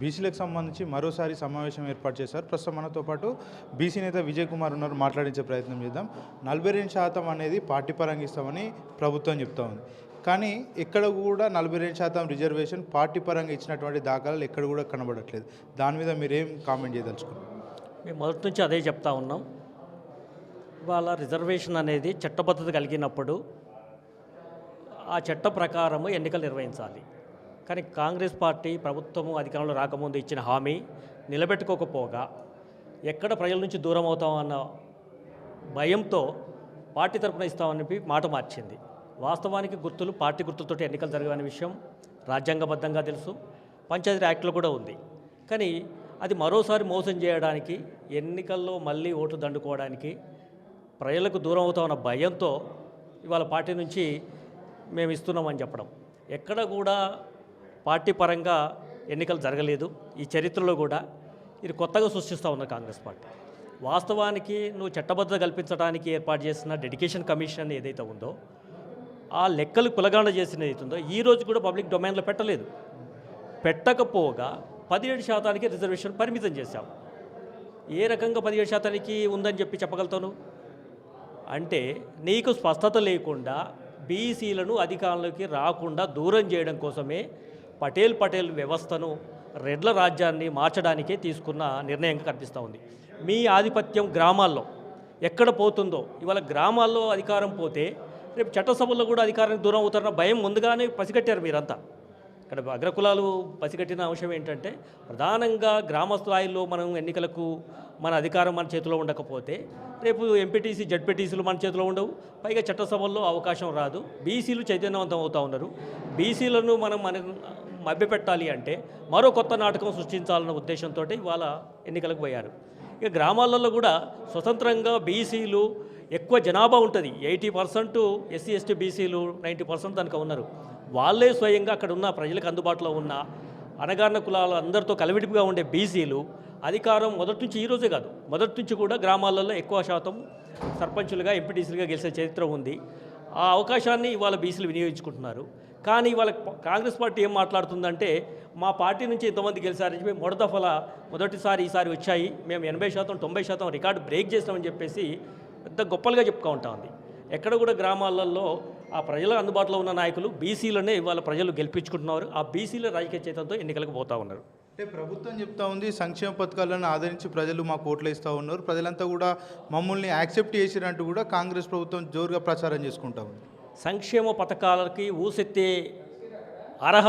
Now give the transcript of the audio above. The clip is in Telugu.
బీసీలకు సంబంధించి మరోసారి సమావేశం ఏర్పాటు చేశారు. ప్రస్తుతం మనతో పాటు బీసీ నేత విజయ్ కుమార్ ఉన్నారు. మాట్లాడించే ప్రయత్నం చేద్దాం. నలభై రెండు శాతం అనేది పార్టీ పరంగా ఇస్తామని ప్రభుత్వం చెప్తా ఉంది. కానీ ఎక్కడ కూడా నలభై రెండు శాతం రిజర్వేషన్ పార్టీ పరంగా ఇచ్చినటువంటి దాఖలాలు ఎక్కడ కూడా కనబడట్లేదు. దాని మీద మీరేం కామెంట్ చేయదలుచుకున్నారు? మేము మొదటి నుంచి అదే చెప్తా ఉన్నాం. ఇవాళ రిజర్వేషన్ అనేది చట్టబద్ధత కలిగినప్పుడు ఆ చట్ట ప్రకారము ఎన్నికలు నిర్వహించాలి. కానీ కాంగ్రెస్ పార్టీ ప్రభుత్వము అధికారంలో రాకముందు ఇచ్చిన హామీ నిలబెట్టుకోకపోగా ఎక్కడ ప్రజల నుంచి దూరం అవుతామన్న భయంతో పార్టీ తరపున ఇస్తామని చెప్పి మాట మార్చింది. వాస్తవానికి గుర్తులు పార్టీ గుర్తులతో ఎన్నికలు జరగని విషయం రాజ్యాంగబద్ధంగా తెలుసు. పంచాయతీ యాక్ట్లో కూడా ఉంది. కానీ అది మరోసారి మోసం చేయడానికి ఎన్నికల్లో మళ్ళీ ఓట్లు దండుకోవడానికి ప్రజలకు దూరం అవుతామన్న భయంతో ఇవాళ పార్టీ నుంచి మేము ఇస్తున్నామని చెప్పడం. ఎక్కడ కూడా పార్టీ పరంగా ఎన్నికలు జరగలేదు. ఈ చరిత్రలో కూడా ఇది కొత్తగా సృష్టిస్తూ ఉన్న కాంగ్రెస్ పార్టీ. వాస్తవానికి నువ్వు చట్టబద్ధత కల్పించడానికి ఏర్పాటు చేసిన డెడికేషన్ కమిషన్ ఏదైతే ఉందో ఆ లెక్కలు కులగాండ చేసిన ఏదైతుందో ఈ రోజు కూడా పబ్లిక్ డొమైన్లో పెట్టలేదు. పెట్టకపోగా పదిహేడు శాతానికి రిజర్వేషన్ పరిమితం చేశాం. ఏ రకంగా పదిహేడు శాతానికి ఉందని చెప్పి చెప్పగలుగుతాను? అంటే నీకు స్పష్టత లేకుండా బీసీలను అధికారంలోకి రాకుండా దూరం చేయడం కోసమే పటేల్ పటేల్ వ్యవస్థను రెడ్ల రాజ్యాన్ని మార్చడానికే తీసుకున్న నిర్ణయంగా కనిపిస్తూ ఉంది. మీ ఆధిపత్యం గ్రామాల్లో ఎక్కడ పోతుందో ఇవాళ గ్రామాల్లో అధికారం పోతే రేపు చట్టసభల్లో కూడా అధికారానికి దూరం అవుతారన్న భయం ముందుగానే పసిగట్టారు మీరంతా. ఇక్కడ అగ్రకులాలు పసిగట్టిన అంశం ఏంటంటే ప్రధానంగా గ్రామ స్థాయిలో మనం ఎన్నికలకు మన అధికారం మన చేతిలో ఉండకపోతే రేపు ఎంపీటీసీ జడ్పీటీసీలు మన చేతిలో ఉండవు. పైగా చట్టసభల్లో అవకాశం రాదు. బీసీలు చైతన్యవంతం అవుతూ ఉన్నారు. బీసీలను మనం మన మభ్యపెట్టాలి అంటే మరో కొత్త నాటకం సృష్టించాలన్న ఉద్దేశంతో ఇవాళ ఎన్నికలకు పోయారు. ఇక గ్రామాలలో కూడా స్వతంత్రంగా బీసీలు ఎక్కువ జనాభా ఉంటుంది. ఎయిటీ పర్సెంట్ ఎస్సీ ఎస్టీ బీసీలు నైంటీ పర్సెంట్ కనుక ఉన్నారు. వాళ్ళే స్వయంగా అక్కడ ఉన్న ప్రజలకు అందుబాటులో ఉన్న అనగారిన కులాల అందరితో కలవిడిపిగా ఉండే బీసీలు అధికారం మొదటి నుంచి ఈరోజే కాదు మొదటి నుంచి కూడా గ్రామాలలో ఎక్కువ శాతం సర్పంచులుగా ఎంపీటీసీలుగా గెలిచే చరిత్ర ఉంది. ఆ అవకాశాన్ని ఇవాళ బీసీలు వినియోగించుకుంటున్నారు. కానీ ఇవాళ కాంగ్రెస్ పార్టీ ఏం మాట్లాడుతుందంటే మా పార్టీ నుంచి ఇంతమంది గెలిచారని చెప్పి మొదటఫల మొదటిసారి ఈసారి వచ్చాయి. మేము ఎనభై శాతం తొంభై శాతం రికార్డు బ్రేక్ చేస్తామని చెప్పేసి పెద్ద గొప్పలుగా చెప్పుకో ఉంటా ఉంది. ఎక్కడ కూడా గ్రామాలలో ఆ ప్రజల అందుబాటులో ఉన్న నాయకులు బీసీలనే ఇవాళ ప్రజలు గెలిపించుకుంటున్నారు. ఆ బీసీల రాజకీయ చేతంతో ఎన్నికలకు పోతా ఉన్నారు. అంటే ప్రభుత్వం చెప్తా ఉంది సంక్షేమ పథకాలను ఆదరించి ప్రజలు మాకు ఓట్లు ఇస్తూ ఉన్నారు. ప్రజలంతా కూడా మమ్మల్ని యాక్సెప్ట్ చేసినట్టు కూడా కాంగ్రెస్ ప్రభుత్వం జోరుగా ప్రచారం చేసుకుంటా ఉంది. సంక్షేమ పథకాలకి ఊసెత్తే అర్హత